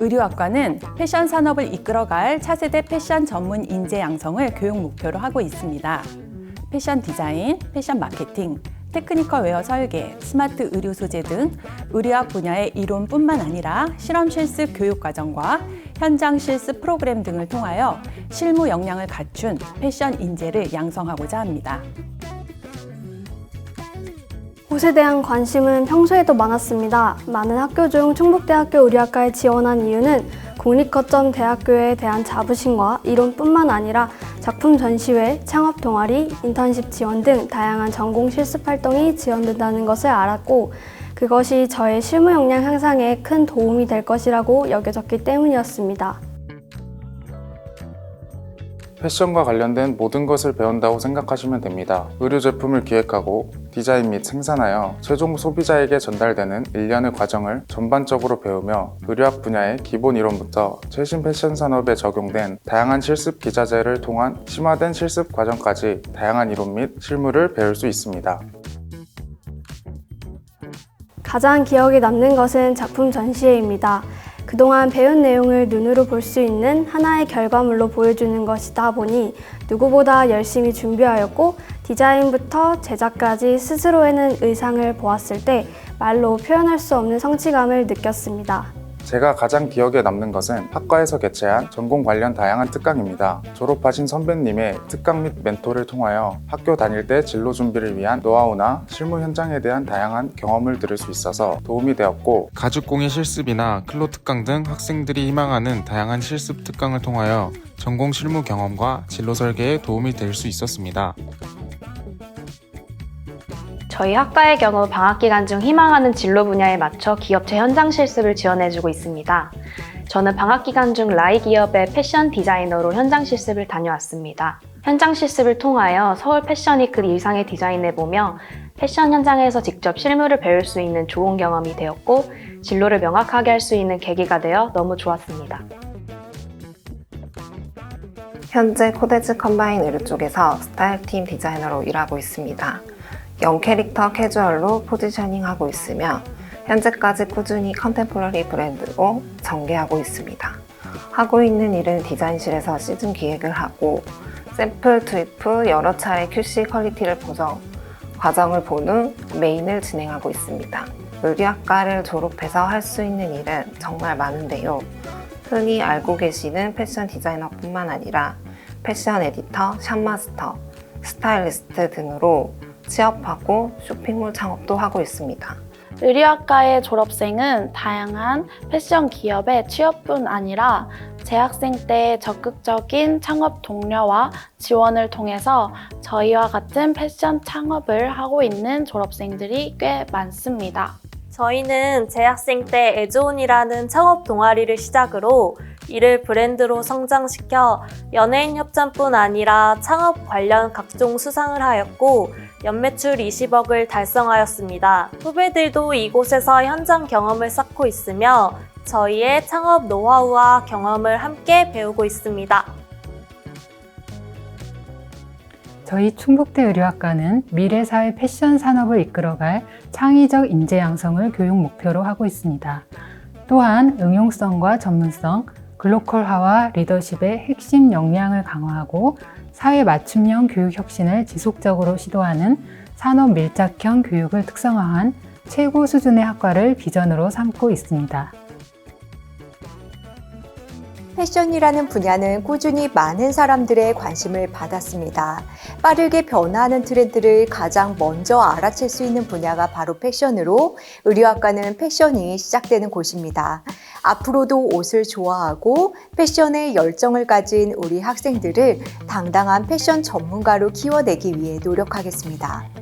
의류학과는 패션 산업을 이끌어갈 차세대 패션 전문 인재 양성을 교육 목표로 하고 있습니다. 패션 디자인, 패션 마케팅, 테크니컬 웨어 설계, 스마트 의류 소재 등 의류학 분야의 이론뿐만 아니라 실험 실습 교육 과정과 현장 실습 프로그램 등을 통하여 실무 역량을 갖춘 패션 인재를 양성하고자 합니다. 옷에 대한 관심은 평소에도 많았습니다. 많은 학교 중 충북대학교 의류학과에 지원한 이유는 국립거점 대학교에 대한 자부심과 이론뿐만 아니라 작품 전시회, 창업 동아리, 인턴십 지원 등 다양한 전공 실습 활동이 지원된다는 것을 알았고 그것이 저의 실무 역량 향상에 큰 도움이 될 것이라고 여겨졌기 때문이었습니다. 패션과 관련된 모든 것을 배운다고 생각하시면 됩니다. 의류 제품을 기획하고 디자인 및 생산하여 최종 소비자에게 전달되는 일련의 과정을 전반적으로 배우며 의류학 분야의 기본 이론부터 최신 패션 산업에 적용된 다양한 실습 기자재를 통한 심화된 실습 과정까지 다양한 이론 및 실무를 배울 수 있습니다. 가장 기억에 남는 것은 작품 전시회입니다. 그동안 배운 내용을 눈으로 볼 수 있는 하나의 결과물로 보여주는 것이다 보니 누구보다 열심히 준비하였고 디자인부터 제작까지 스스로 해낸 의상을 보았을 때 말로 표현할 수 없는 성취감을 느꼈습니다. 제가 가장 기억에 남는 것은 학과에서 개최한 전공 관련 다양한 특강입니다. 졸업하신 선배님의 특강 및 멘토를 통하여 학교 다닐 때 진로 준비를 위한 노하우나 실무 현장에 대한 다양한 경험을 들을 수 있어서 도움이 되었고 가죽공예 실습이나 클로 특강 등 학생들이 희망하는 다양한 실습 특강을 통하여 전공 실무 경험과 진로 설계에 도움이 될 수 있었습니다. 저희 학과의 경우 방학 기간 중 희망하는 진로 분야에 맞춰 기업체 현장 실습을 지원해주고 있습니다. 저는 방학 기간 중 라이 기업의 패션 디자이너로 현장 실습을 다녀왔습니다. 현장 실습을 통하여 서울 패션이 그 일상을 디자인해 보며 패션 현장에서 직접 실무를 배울 수 있는 좋은 경험이 되었고 진로를 명확하게 할 수 있는 계기가 되어 너무 좋았습니다. 현재 코데즈 컴바인 의류 쪽에서 스타일팀 디자이너로 일하고 있습니다. 영 캐릭터 캐주얼로 포지셔닝하고 있으며 현재까지 꾸준히 컨템포러리 브랜드로 전개하고 있습니다. 하고 있는 일은 디자인실에서 시즌 기획을 하고 샘플 투입 후 여러 차례 QC 퀄리티를 보정 과정을 본 후 메인을 진행하고 있습니다. 의류학과를 졸업해서 할 수 있는 일은 정말 많은데요. 흔히 알고 계시는 패션 디자이너뿐만 아니라 패션 에디터, 샵마스터, 스타일리스트 등으로 취업하고 쇼핑몰 창업도 하고 있습니다. 의류학과의 졸업생은 다양한 패션 기업의 취업뿐 아니라 재학생 때 적극적인 창업 동료와 지원을 통해서 저희와 같은 패션 창업을 하고 있는 졸업생들이 꽤 많습니다. 저희는 재학생 때 에즈온이라는 창업 동아리를 시작으로 이를 브랜드로 성장시켜 연예인 협찬뿐 아니라 창업 관련 각종 수상을 하였고 연매출 20억을 달성하였습니다. 후배들도 이곳에서 현장 경험을 쌓고 있으며 저희의 창업 노하우와 경험을 함께 배우고 있습니다. 저희 충북대 의류학과는 미래사회 패션 산업을 이끌어갈 창의적 인재 양성을 교육 목표로 하고 있습니다. 또한 응용성과 전문성, 글로컬화와 리더십의 핵심 역량을 강화하고 사회 맞춤형 교육 혁신을 지속적으로 시도하는 산업 밀착형 교육을 특성화한 최고 수준의 학과를 비전으로 삼고 있습니다. 패션이라는 분야는 꾸준히 많은 사람들의 관심을 받았습니다. 빠르게 변화하는 트렌드를 가장 먼저 알아챌 수 있는 분야가 바로 패션으로 의류학과는 패션이 시작되는 곳입니다. 앞으로도 옷을 좋아하고 패션에 열정을 가진 우리 학생들을 당당한 패션 전문가로 키워내기 위해 노력하겠습니다.